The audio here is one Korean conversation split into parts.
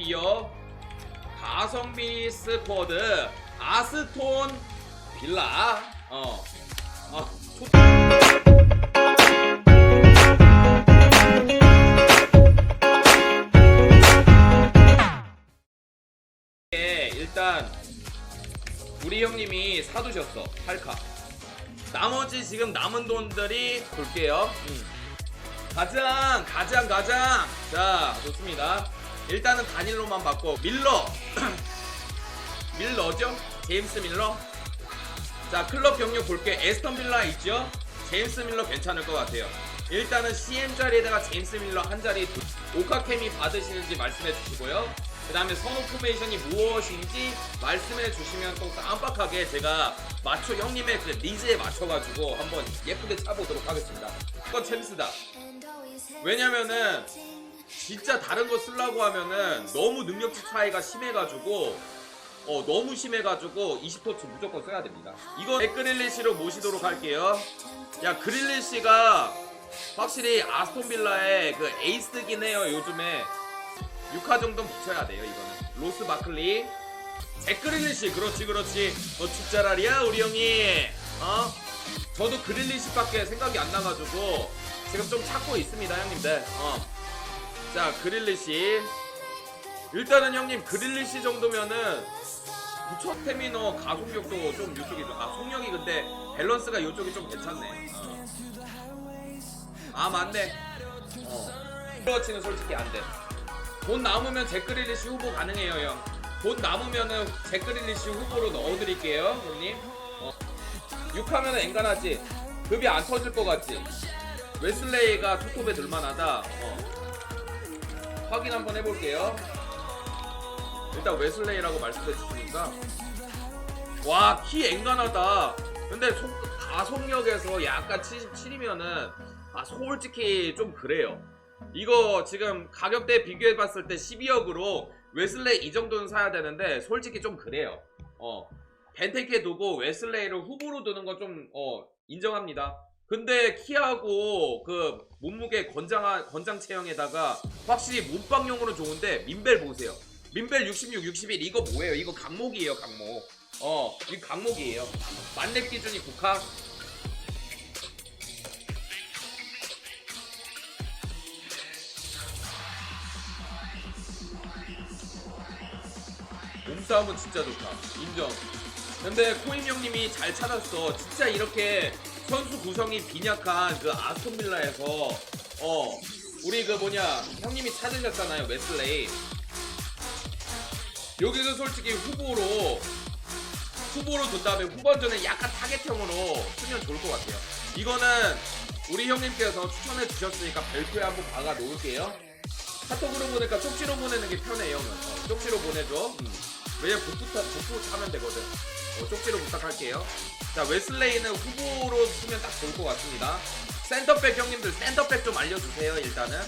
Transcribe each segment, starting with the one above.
12억 가성비 스쿼드 아스톤 빌라 어. 어. 좋- 예, 일단 우리 형님이 사두셨어 8카 나머지 지금 남은 돈들이 볼게요 음. 가장 가장 가장 자 좋습니다 일단은 단일로만 받고 밀러. 밀러죠? 제임스 밀러. 자 클럽 경력 볼게. 에스턴 빌라 있죠? 제임스 밀러 괜찮을 것 같아요. 일단은 CM 자리에다가 제임스 밀러 한 자리 오카케미 받으시는지 말씀해 주시고요. 그 다음에 선호 포메이션이 무엇인지 말씀해 주시면 또 깜빡하게 제가 맞춰 형님의 그 니즈에 맞춰가지고 한번 예쁘게 차보도록 하겠습니다. 이건 챔스다. 왜냐면은 진짜 다른 거 쓰려고 하면은 너무 능력치 차이가 심해가지고 어 너무 심해가지고 20토치 무조건 써야 됩니다. 이거 그릴리시로 모시도록 할게요. 야 그릴리시가 확실히 아스톤 빌라의 그 에이스긴 해요 요즘에. 6화 정도 붙여야 돼요 이거는. 로스 마클리. 잭 그릴리시 그렇지 그렇지. 너 축자랄이야 우리 형이? 어? 저도 그릴리시밖에 생각이 안 나가지고 지금 좀 찾고 있습니다 형님들. 어 자 그릴리시 일단은 형님 그릴리시 정도면은 부처 테미너 가속력도 좀 이쪽이 좀, 아 속력이 근데 밸런스가 이쪽이 좀 괜찮네. 아 맞네. 어. 크러치는 솔직히 안돼돈 남으면 잭 그릴리시 후보 가능해요 형돈 남으면은 잭 그릴리시 후보로 넣어드릴게요 형님. 어. 6하면 엔간하지. 급이 안 터질 것 같지. 웨슬레이가 투톱에 들만하다. 어. 확인 한번 해볼게요. 일단 웨슬레이라고 말씀해 주시니까. 와 키 앵간하다. 근데 속, 가속력에서 약간 77이면은 아 솔직히 좀 그래요. 이거 지금 가격대 비교해 봤을 때 12억으로 웨슬레이 이 정도는 사야 되는데 솔직히 좀 그래요. 어 벤테케 두고 웨슬레이를 후보로 두는 건 좀 어 인정합니다 근데 키하고 그 몸무게 건장한 건장 체형에다가 확실히 몸빵용으로 좋은데 민벨 보세요. 민벨 66, 61 이거 뭐예요? 이거 강목이에요, 강목. 어, 이 강목이에요. 만렙 기준이 국화. 몸싸움은 진짜 좋다. 인정. 근데 코임 형님이 잘 찾았어. 진짜 이렇게 선수 구성이 빈약한 그 아스톤 빌라에서 어 우리 그 뭐냐 형님이 찾으셨잖아요 웨슬레이. 여기서 솔직히 후보로 후보로 둔 다음에 후반전에 약간 타겟형으로 쓰면 좋을 것 같아요. 이거는 우리 형님께서 추천해 주셨으니까 별표에 한번 박아 놓을게요. 카톡으로 보니까 쪽지로 보내는 게 편해요. 어, 쪽지로 보내줘. 음. 왜냐면 북부터 북부 타면 되거든. 어, 쪽지로 부탁할게요. 자 웨슬레이는 후보로 쓰면 딱 좋을 것 같습니다. 센터백 형님들 센터백 좀 알려주세요 일단은.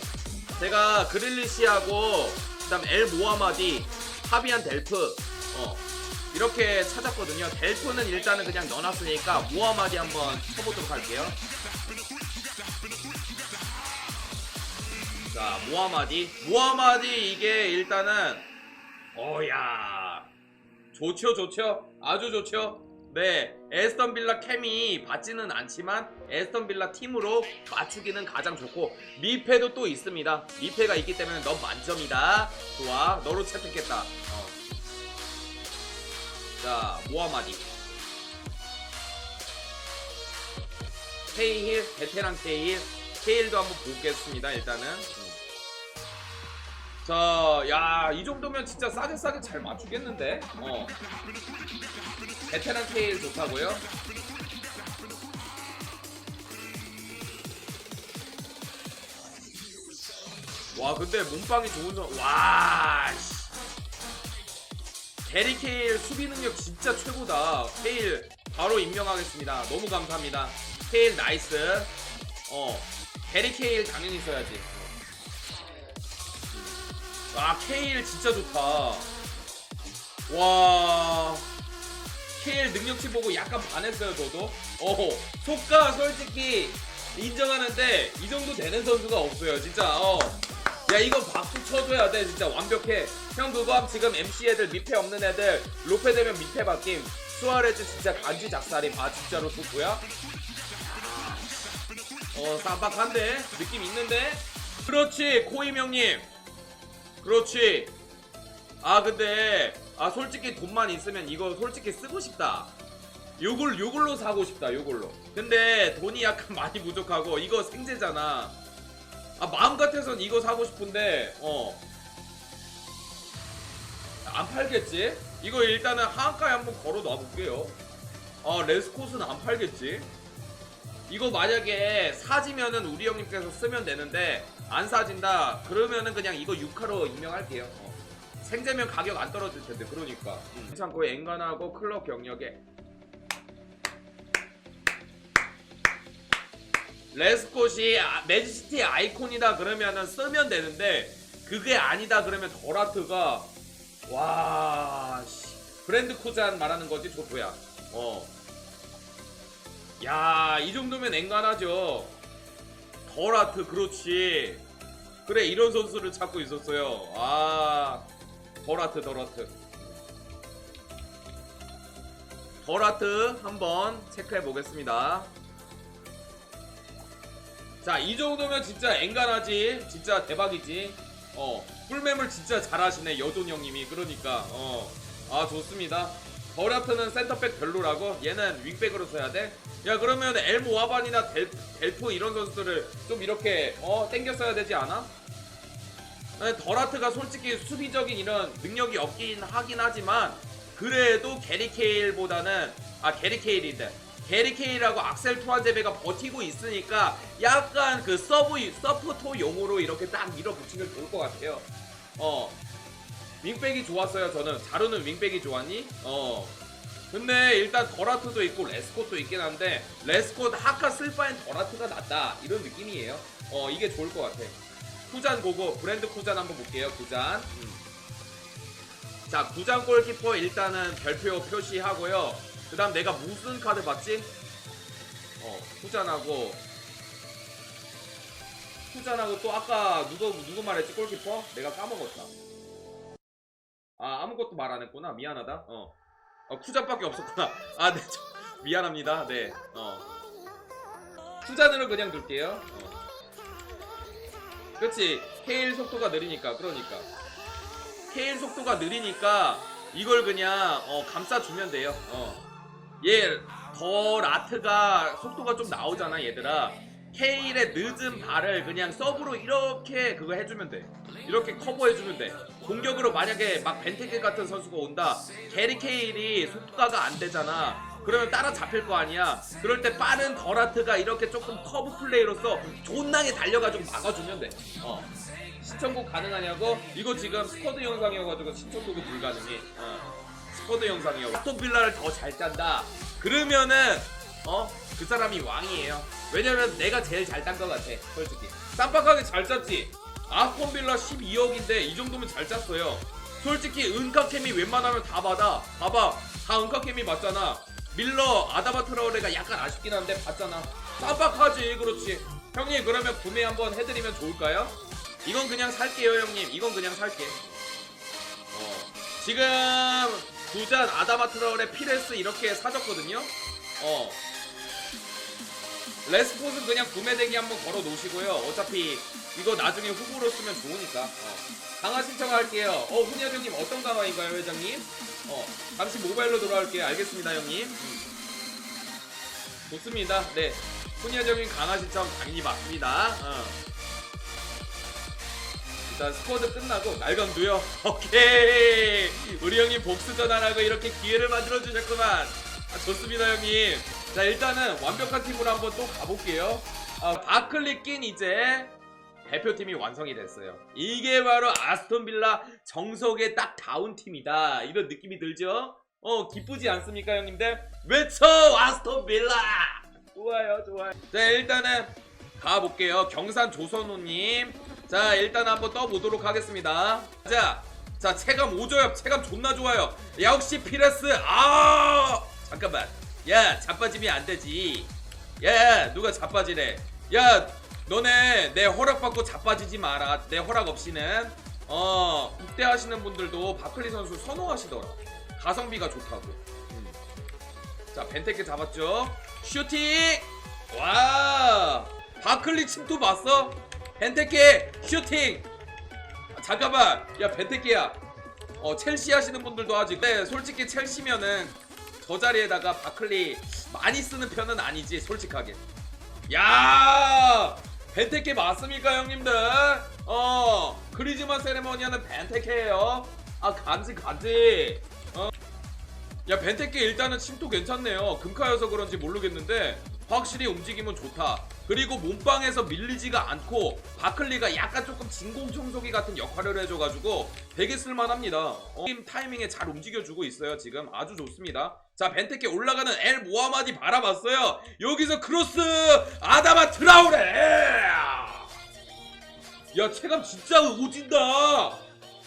제가 그릴리시하고 그다음 엘 모하마디, 파비안 델프 어 이렇게 찾았거든요. 델프는 일단은 그냥 넣어놨으니까 모하마디 한번 쳐보도록 할게요. 자 모하마디, 모하마디 이게 일단은 어야 좋죠 좋죠? 아주 좋죠? 네 에스턴 빌라 캠이 받지는 않지만 에스턴 빌라 팀으로 맞추기는 가장 좋고 미패도 또 있습니다. 미패가 있기 때문에 넌 만점이다. 좋아 너로 채택했다. 어. 자 모하마디. 케이힐 베테랑 케이힐 케일도 한번 보겠습니다 일단은. 음. 자, 야, 이 정도면 진짜 싸게 싸게 잘 맞추겠는데? 어. 베테랑 케일 좋다고요? 와, 근데 몸빵이 좋은 선, 와, 씨. 게리 케일 수비 능력 진짜 최고다. 케일 바로 임명하겠습니다. 너무 감사합니다. 케일 나이스. 어, 게리 케일 당연히 써야지. 와 케일 진짜 좋다. 와. 케일 능력치 보고 약간 반했어요 저도. 어 속가 솔직히 인정하는데 이 정도 되는 선수가 없어요 진짜. 어. 야 이거 박수 쳐줘야 돼 진짜. 완벽해. 형 그거 함 지금 MC 애들 밑에 없는 애들 로페 되면 밑에 바뀜 수아레즈 진짜 간지 작살임 아 진짜로 좋고야? 어 쌈박한데? 느낌 있는데? 그렇지 코임 형님 그렇지. 아 근데 아 솔직히 돈만 있으면 이거 솔직히 쓰고 싶다. 요걸 요걸로 사고 싶다 요걸로. 근데 돈이 약간 많이 부족하고 이거 생제잖아. 아 마음 같아선 이거 사고 싶은데 어. 안 팔겠지? 이거 일단은 하한가에 한번 걸어 놔볼게요. 아 레스콧은 안 팔겠지? 이거 만약에 사지면은 우리 형님께서 쓰면 되는데 안 사진다 그러면은 그냥 이거 6화로 임명할게요 어. 생제면 가격 안 떨어질 텐데 그러니까 음. 괜찮고 엔간하고 클럽 경력에 레스콧이 아- 매지시티 아이콘이다 그러면은 쓰면 되는데 그게 아니다 그러면 더라트가 와 씨. 브랜드 코잔 말하는 거지 조토야 어. 야, 이 정도면 앵간하죠. 더라트, 그렇지. 그래, 이런 선수를 찾고 있었어요. 아, 더라트, 더라트. 더라트 한번 체크해 보겠습니다. 자, 이 정도면 진짜 앵간하지. 진짜 대박이지. 어, 꿀매물 진짜 잘하시네, 여존 형님이. 그러니까, 어. 아, 좋습니다. 더라트는 센터백 별로라고? 얘는 윙백으로 써야 돼? 야 그러면 엘모 와반이나 델, 델프 이런 선수들을 좀 이렇게 어 땡겨 써야 되지 않아? 더라트가 솔직히 수비적인 이런 능력이 없긴 하긴 하지만 그래도 게리 케일보다는 아 게리 케일인데 게리 케일하고 악셀 투아제베가 버티고 있으니까 약간 그 서브 서포터 용으로 이렇게 딱 밀어붙이면 좋을 것 같아요. 어 윙백이 좋았어요 저는. 자루는 윙백이 좋았니? 어. 근데 일단 더라트도 있고 레스콧도 있긴 한데 레스콧 하카 쓸 바엔 더라트가 낫다. 이런 느낌이에요. 어 이게 좋을 것 같아. 쿠잔 고고 브랜드 쿠잔 한번 볼게요 쿠잔. 음. 자 쿠잔 골키퍼 일단은 별표 표시하고요. 그 다음 내가 무슨 카드 봤지? 어 쿠잔하고. 쿠잔하고 또 아까 누구 누구 말했지 골키퍼? 내가 까먹었다 아 아무것도 말 안 했구나. 미안하다. 어, 어 쿠잔밖에 없었구나. 아네. 미안합니다. 네어. 쿠잔으로 그냥 둘게요. 어. 그렇지. 케일 속도가 느리니까 그러니까. 케일 속도가 느리니까 이걸 그냥 어, 감싸주면 돼요. 어얘더 라트가 속도가 좀 나오잖아 얘들아 케일의 늦은 발을 그냥 서브로 이렇게 그거 해주면 돼. 이렇게 커버해주면 돼. 공격으로 만약에 막 벤테게 같은 선수가 온다. 게리 케일이 속도가 안 되잖아. 그러면 따라 잡힐 거 아니야. 그럴 때 빠른 더라트가 이렇게 조금 커브 플레이로서 존나게 달려가지고 막아주면 돼. 어. 신청곡 가능하냐고? 이거 지금 스쿼드 영상이어가지고 신청곡이 불가능해. 어. 스쿼드 영상이요 스톤 빌라를 더 잘 짠다. 그러면은 어? 그 사람이 왕이에요 왜냐면 내가 제일 잘짠것 같아 솔직히. 쌈박하게 잘 짰지? 아스톤 빌라 12억인데 이 정도면 잘 짰어요. 솔직히 은카캠이 웬만하면 다 받아. 봐봐. 다 은카캠이 맞잖아. 밀러 아다바 트라우레가 약간 아쉽긴 한데 봤잖아. 쌈박하지 그렇지. 형님 그러면 구매 한번 해드리면 좋을까요? 이건 그냥 살게요 형님. 이건 그냥 살게. 어, 지금 두잔 아다바 트라우레 피레스 이렇게 사줬거든요? 어 레스포는 그냥 구매대기 한번 걸어 놓으시고요. 어차피 이거 나중에 후보로 쓰면 좋으니까. 어. 강화 신청할게요. 어, 훈이 형님 어떤 강화인가요, 회장님? 어, 잠시 모바일로 돌아올게요. 알겠습니다, 형님. 음. 좋습니다. 네. 훈이 형님 강화 신청 당연히 맞습니다. 어. 일단 스쿼드 끝나고 날강도요. 오케이. 우리 형님 복수전 하라고 이렇게 기회를 만들어 주셨구만. 아, 좋습니다, 형님. 자, 일단은 완벽한 팀으로 한번 또 가볼게요. 아, 바클리 낀 이제 대표팀이 완성이 됐어요. 이게 바로 아스톤 빌라 정석의 딱 다운 팀이다. 이런 느낌이 들죠? 어, 기쁘지 않습니까, 형님들? 외쳐! 아스톤 빌라! 좋아요, 좋아요. 자, 일단은 가볼게요. 경산 조선호님. 자, 일단 한번 떠보도록 하겠습니다. 자, 자, 체감 5조엽. 체감 존나 좋아요. 역시 피레스. 아! 잠깐만. 야, 자빠지면 안 되지. 야, 누가 자빠지래. 야, 너네 내 허락 받고 자빠지지 마라. 내 허락 없이는 어 입대하시는 분들도 바클리 선수 선호하시더라. 가성비가 좋다고. 음. 자 벤테케 잡았죠. 슈팅. 와 바클리 침투 봤어? 벤테케 슈팅. 아, 잠깐만 야 벤테케야. 어 첼시 하시는 분들도 하지. 근데 솔직히 첼시면은 저 자리에다가 바클리 많이 쓰는 편은 아니지 솔직하게. 야 벤테케 맞습니까 형님들? 어 크리즈마 세레머니하는 벤테케예요. 아 간지 간지. 어. 야 벤테케 일단은 침투 괜찮네요. 금카여서 그런지 모르겠는데 확실히 움직임은 좋다. 그리고 몸빵에서 밀리지가 않고 바클리가 약간 조금 진공청소기 같은 역할을 해줘가지고 되게 쓸만합니다. 어, 팀 타이밍에 잘 움직여주고 있어요. 지금 아주 좋습니다. 자 벤테케 올라가는 엘 모하마디 바라봤어요. 여기서 크로스 아다마 트라우레. 야 체감 진짜 오진다.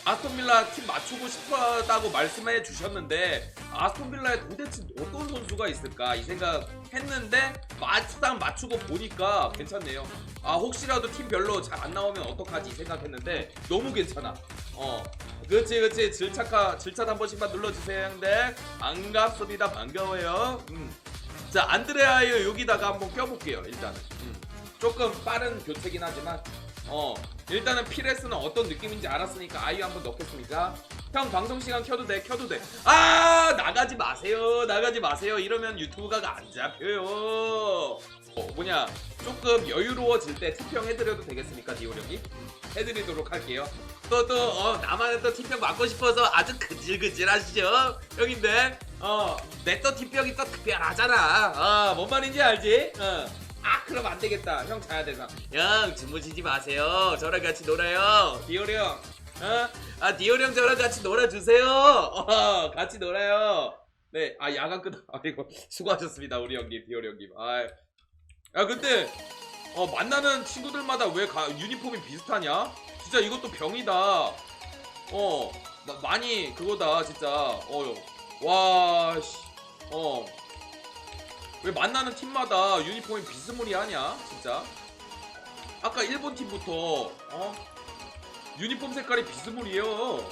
아스톤빌라 팀 맞추고 싶다고 말씀해 주셨는데 아스톤빌라에 도대체 어떤 선수가 있을까 이 생각 했는데 막상 맞추고 보니까 괜찮네요. 아 혹시라도 팀별로 잘 안 나오면 어떡하지 이 생각했는데 너무 괜찮아. 어 그렇지 그렇지 질차카 질차 한 번씩만 눌러주세요 형들 반갑습니다 반가워요. 음. 자 안드레아유 여기다가 한번 껴볼게요 일단은. 음. 조금 빠른 교체긴 하지만 어 일단은 피레스는 어떤 느낌인지 알았으니까 아이유 한번 넣겠습니다. 형 방송 시간 켜도 돼 켜도 돼 아 나가지 마세요 나가지 마세요. 이러면 유튜브가 안 잡혀요. 어, 뭐냐 조금 여유로워질 때 티평 해드려도 되겠습니까 디오령이 해드리도록 할게요. 또 또 어, 나만의 또 티평 받고 싶어서 아주 근질근질하시죠? 형님들? 어내 또 티평이 또 특별하잖아. 어뭔 말인지 알지? 어. 아 그럼 안 되겠다. 형 자야 돼서 형 주무시지 마세요. 저랑 같이 놀아요. 디오리 형. 어? 아 디오리 형 저랑 같이 놀아주세요. 어, 같이 놀아요. 네 아 야간 끝. 아이고 수고하셨습니다 우리 형님 디오리 형님. 아, 아 근데 어 만나는 친구들마다 왜 가, 유니폼이 비슷하냐? 진짜 이것도 병이다. 어 마- 많이 그거다 진짜. 어와씨어 왜 만나는 팀마다 유니폼이 비스무리하냐 진짜? 아까 일본 팀부터 어? 유니폼 색깔이 비스무리해요.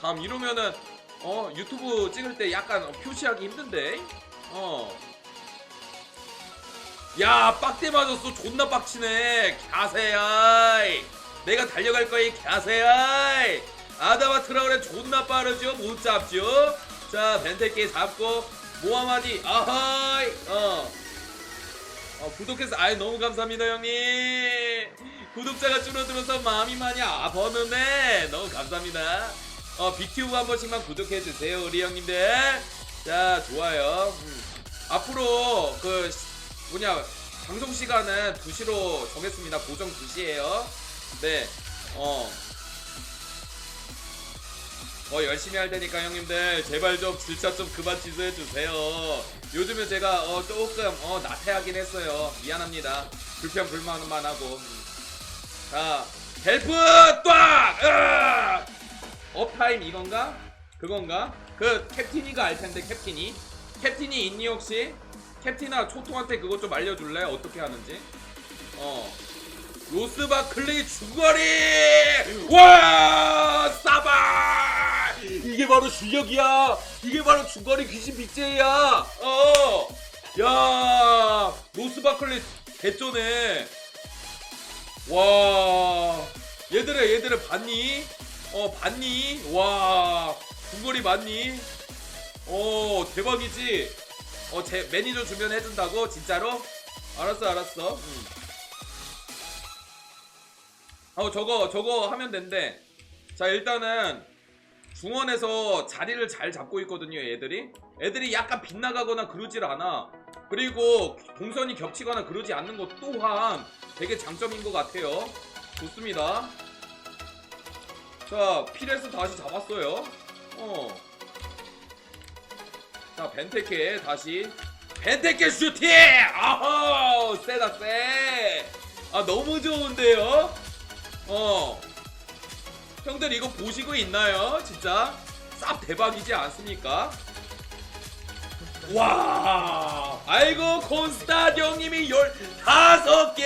참 이러면은 어 유튜브 찍을 때 약간 표시하기 힘든데 어야 빡대 맞았어. 존나 빡치네. 갸세야 내가 달려갈 거야 갸세야 아다마 트라우레 존나 빠르죠? 못 잡죠? 자 벤테케 잡고 모하마디? 아하이! 어. 어 구독해서 아이 너무 감사합니다 형님. 구독자가 줄어들어서 마음이 많이 아팠는데 너무 감사합니다. 어 빅튜브 한 번씩만 구독해주세요 우리 형님들. 자 좋아요. 음. 앞으로 그 시- 뭐냐 방송 시간은 2시로 정했습니다. 고정 2시에요. 네어 어 열심히 할 테니까 형님들 제발 좀 질차 좀 그만 취소해 주세요. 요즘에 제가 어 조금 어 나태하긴 했어요. 미안합니다. 불평 불만만 하고. 음. 자 헬프 딱! 업타임 이건가? 그건가? 그 캡틴이가 알 텐데 캡틴이 캡틴이 있니 혹시? 캡틴아 초통한테 그것 좀 알려줄래? 어떻게 하는지? 어. 로스바 클레이 중거리! 와! 싸바! 이게 바로 실력이야! 이게 바로 중거리 귀신 빅제이야! 어! 야! 로스 바 클레이 개쩌네! 와! 얘들아, 얘들아, 봤니? 어, 봤니? 와! 중거리 맞니? 어, 대박이지? 어, 제 매니저 주면 해준다고? 진짜로? 알았어, 알았어. 음. 어 저거 저거 하면 된대 자 일단은 중원에서 자리를 잘 잡고 있거든요 애들이. 애들이 약간 빗나가거나 그러질 않아. 그리고 동선이 겹치거나 그러지 않는 것 또한 되게 장점인 것 같아요. 좋습니다. 자 필에서 다시 잡았어요. 어자 벤테케 다시. 벤테케 슈팅! 아호 세다 세아 너무 좋은데요? 어. 형들 이거 보시고 있나요? 진짜? 쌉 대박이지 않습니까? 와. 아이고 콘스타 형님이 15개!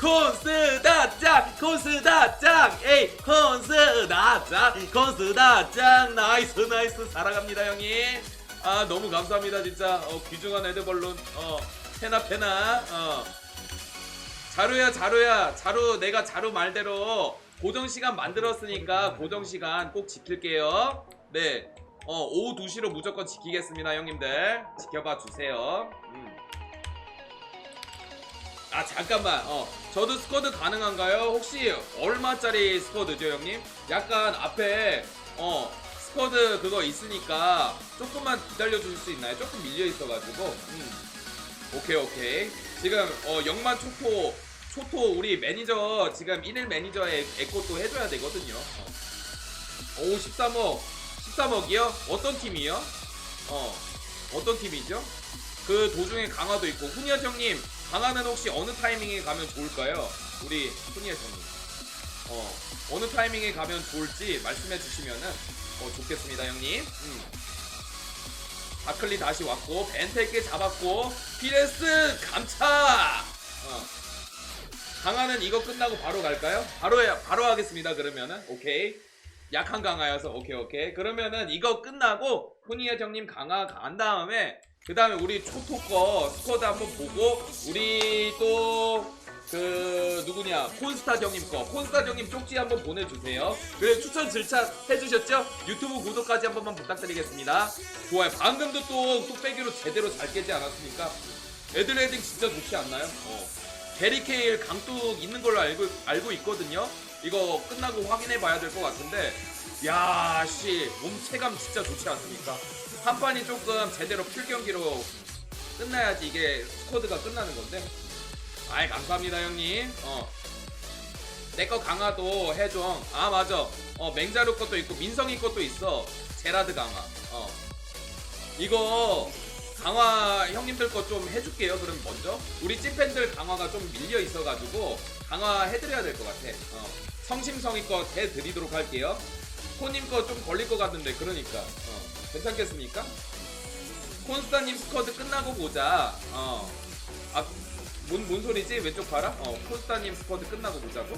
콘스다짱 콘스다짱! 에이 콘스다짱 콘스다짱! 나이스 나이스! 사랑합니다 형님. 아 너무 감사합니다 진짜. 어, 귀중한 에드벌룬. 어 페나 페나. 어. 자루야 자루야. 자루 내가 자루 말대로 고정 시간 만들었으니까 고정 시간 꼭 지킬게요 네 어, 오후 2시로 무조건 지키겠습니다 형님들 지켜봐 주세요 음. 아 잠깐만 어 저도 스쿼드 가능한가요? 혹시 얼마짜리 스쿼드죠 형님? 약간 앞에 어 스쿼드 그거 있으니까 조금만 기다려 주실 수 있나요? 조금 밀려 있어가지고 음. 오케이 오케이 지금 어 영만 초토 초토 우리 매니저 지금 1일 매니저의 에코도 해줘야 되거든요 어. 오 13억 13억이요? 어떤 팀이요? 어 어떤 팀이죠? 그 도중에 강화도 있고 훈이현 형님 강화는 혹시 어느 타이밍에 가면 좋을까요? 우리 훈이현 형님 어 어느 타이밍에 가면 좋을지 말씀해 주시면은 어 좋겠습니다 형님 음. 바클리 다시 왔고 벤테께 잡았고 피레스 감차 어. 강화는 이거 끝나고 바로 갈까요? 바로 해, 바로 하겠습니다 그러면은 오케이 약한 강화여서 오케이 오케이 그러면은 이거 끝나고 훈이의 형님 강화 간 다음에 그 다음에 우리 초토 거 스쿼드 한번 보고 우리 또 그 누구냐 콘스타 형님 거 콘스타 형님 쪽지 한번 보내주세요 그래 추천 절차 해주셨죠? 유튜브 구독까지 한 번만 부탁드리겠습니다 좋아요 방금도 또 뚝배기로 제대로 잘 깨지 않았습니까? 애들 헤딩 진짜 좋지 않나요? 어. 베리케일 강뚝 있는 걸로 알고 알고 있거든요. 이거 끝나고 확인해 봐야 될 것 같은데, 야, 씨, 몸 체감 진짜 좋지 않습니까? 한 판이 조금 제대로 풀 경기로 끝나야지 이게 스쿼드가 끝나는 건데. 아이 감사합니다 형님. 어. 내거 강화도 해줘. 아 맞아. 어 맹자루 것도 있고 민성이 것도 있어. 제라드 강화. 어. 이거 강화 형님들 거 좀 해줄게요. 그럼 먼저 우리 찐팬들 강화가 좀 밀려 있어가지고 강화 해드려야 될 것 같아. 어. 성심성의 거 해드리도록 할게요. 코님 거 좀 걸릴 것 같은데 그러니까 어. 괜찮겠습니까? 콘스타님 스쿼드 끝나고 보자. 어. 아, 뭔, 뭔 소리지? 왼쪽 봐라? 어, 콘스타님 스쿼드 끝나고 보자고?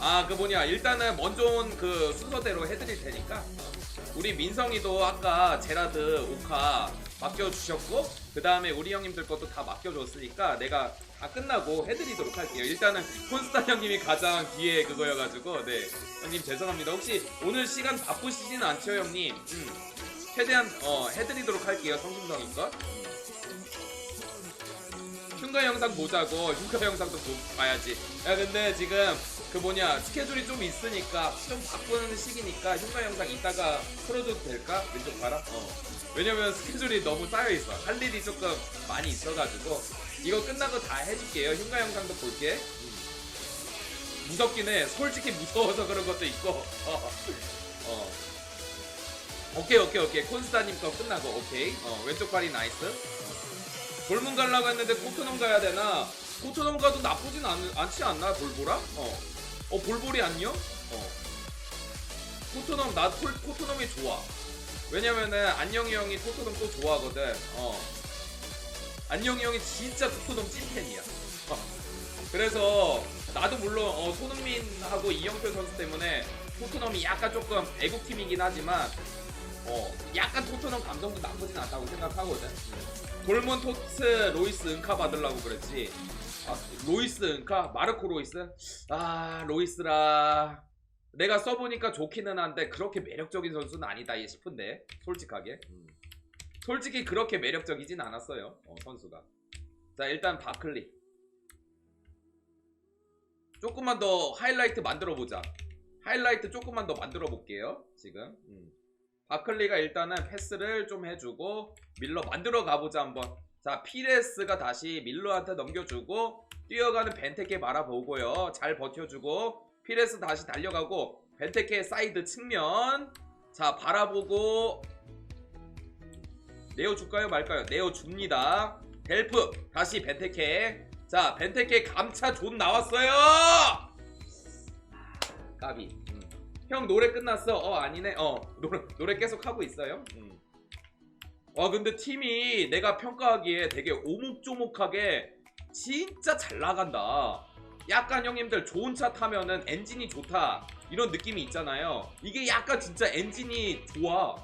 아, 그 뭐냐. 일단은 먼저 온 그 순서대로 해드릴 테니까. 어. 우리 민성이도 아까 제라드 오카 맡겨주셨고, 그 다음에 우리 형님들 것도 다 맡겨줬으니까 내가 다 끝나고 해드리도록 할게요. 일단은 콘스타 형님이 가장 뒤에 그거여가지고, 네. 형님 죄송합니다. 혹시 오늘 시간 바쁘시진 않죠, 형님? 음. 최대한, 어, 해드리도록 할게요. 성심성인 것. 흉가 영상 보자고 흉가 영상도 보, 봐야지 야 근데 지금 그 뭐냐 스케줄이 좀 있으니까 좀 바쁜 시기니까 흉가 영상 이따가 풀어줘도 될까? 왼쪽 봐라 어 왜냐면 스케줄이 너무 쌓여있어 할 일이 조금 많이 있어가지고 이거 끝나고 다 해줄게요 흉가 영상도 볼게 음. 무섭긴 해 솔직히 무서워서 그런 것도 있고 어. 어. 오케이 오케이 오케이 콘스타님 거 끝나고 오케이 어 왼쪽 발이 나이스 볼문 가려고 했는데 토트넘 가야 되나? 토트넘 가도 나쁘진 않, 않지 않나 볼보라? 어. 어 볼볼이 안녕? 어. 토트넘 나 톨, 토트넘이 좋아. 왜냐면은 안녕이 형이 토트넘 또 좋아하거든. 어. 안녕이 형이 진짜 토트넘 찐팬이야. 어. 그래서 나도 물론 어, 손흥민하고 이영표 선수 때문에 토트넘이 약간 조금 애국팀이긴 하지만 어, 약간 토트넘 감성도 나쁘진 않다고 생각하거든. 돌몬 토츠 로이스 은카 받으려고 그랬지. 아, 로이스 은카? 마르코 로이스? 아, 로이스라. 내가 써보니까 좋기는 한데 그렇게 매력적인 선수는 아니다 싶은데 솔직하게. 음. 솔직히 그렇게 매력적이진 않았어요. 어, 선수가. 자, 일단 바클리. 조금만 더 하이라이트 만들어 보자. 하이라이트 조금만 더 만들어 볼게요. 지금. 음. 바클리가 일단은 패스를 좀 해주고 밀러 만들어 가보자 한번 자 피레스가 다시 밀러한테 넘겨주고 뛰어가는 벤테케 말아보고요 잘 버텨주고 피레스 다시 달려가고 벤테케 사이드 측면 자 바라보고 내어줄까요 말까요 내어줍니다 델프 다시 벤테케 자 벤테케 감차 존 나왔어요 까비 음. 형 노래 끝났어. 어 아니네. 어 노래 노래 계속 하고 있어요. 음. 와 근데 팀이 내가 평가하기에 되게 오목조목하게 진짜 잘 나간다. 약간 형님들 좋은 차 타면은 엔진이 좋다 이런 느낌이 있잖아요. 이게 약간 진짜 엔진이 좋아.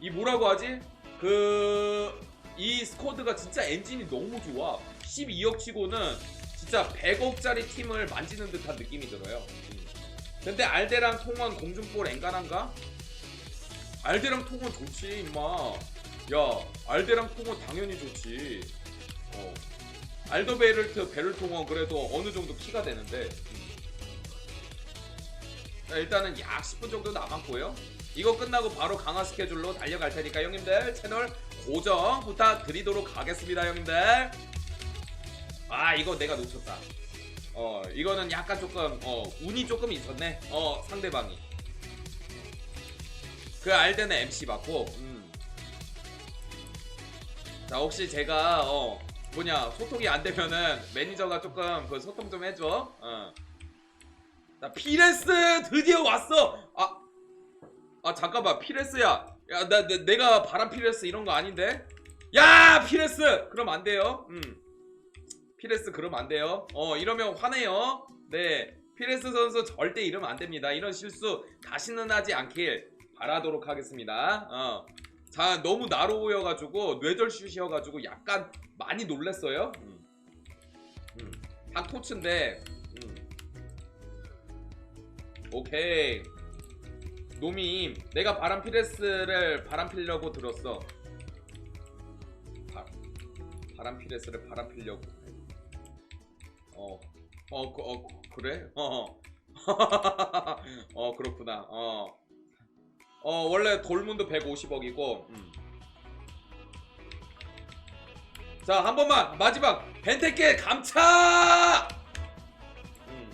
이 뭐라고 하지? 그 이 스쿼드가 진짜 엔진이 너무 좋아. 12억 치고는 진짜 100억짜리 팀을 만지는 듯한 느낌이 들어요. 음. 근데 알데랑 통원 공중볼 엔간한가? 알데랑 통원 좋지 임마. 야 알데랑 통원 당연히 좋지. 어. 알더베르트 베를통원 그래도 어느 정도 키가 되는데. 일단은 약 10분 정도 남았고요. 이거 끝나고 바로 강화 스케줄로 달려갈 테니까 형님들 채널 고정 부탁드리도록 하겠습니다 형님들. 아 이거 내가 놓쳤다. 어 이거는 약간 조금 어 운이 조금 있었네. 어 상대방이. 그 알데는 MC 받고. 음. 자 혹시 제가 어 뭐냐 소통이 안 되면은 매니저가 조금 그 소통 좀 해줘. 어. 자 피레스 드디어 왔어. 아, 아 잠깐만 피레스야. 야, 나, 내- 내가 바람 피레스 이런 거 아닌데? 야 피레스 그럼 안 돼요. 음. 피레스 그러면 안 돼요. 어 이러면 화내요. 네. 피레스 선수 절대 이러면 안 됩니다. 이런 실수 다시는 하지 않길 바라도록 하겠습니다. 어. 자 너무 나로우여가지고 뇌절슛이어가지고 약간 많이 놀랬어요. 음. 음. 다 토츠인데. 음. 오케이. 노밈, 내가 바람 피레스를 바람 피려고 들었어. 바, 바람 피레스를 바람 피려고. 어, 어, 그, 어, 그래? 어, 어, 그렇구나. 어, 어, 원래 돌문도 150억이고. 음. 자, 한 번만 마지막 벤테케 감차. 음.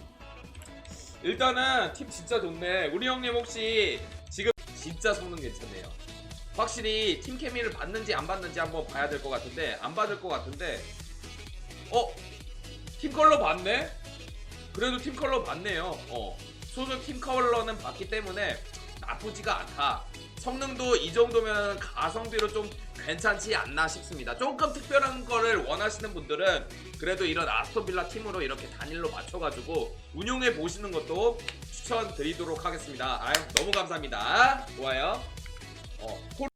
일단은 팀 진짜 좋네. 우리 형님 혹시 지금 진짜 성능 괜찮네요. 확실히 팀 케미를 받는지 안 받는지 한번 봐야 될 것 같은데 안 받을 것 같은데 어? 팀 컬러 받네? 그래도 팀 컬러 받네요. 어. 소속 팀 컬러는 받기 때문에 나쁘지가 않다. 성능도 이 정도면 가성비로 좀 괜찮지 않나 싶습니다. 조금 특별한 거를 원하시는 분들은 그래도 이런 아스톤빌라 팀으로 이렇게 단일로 맞춰가지고 운용해 보시는 것도 추천드리도록 하겠습니다. 아유 너무 감사합니다. 좋아요. 어,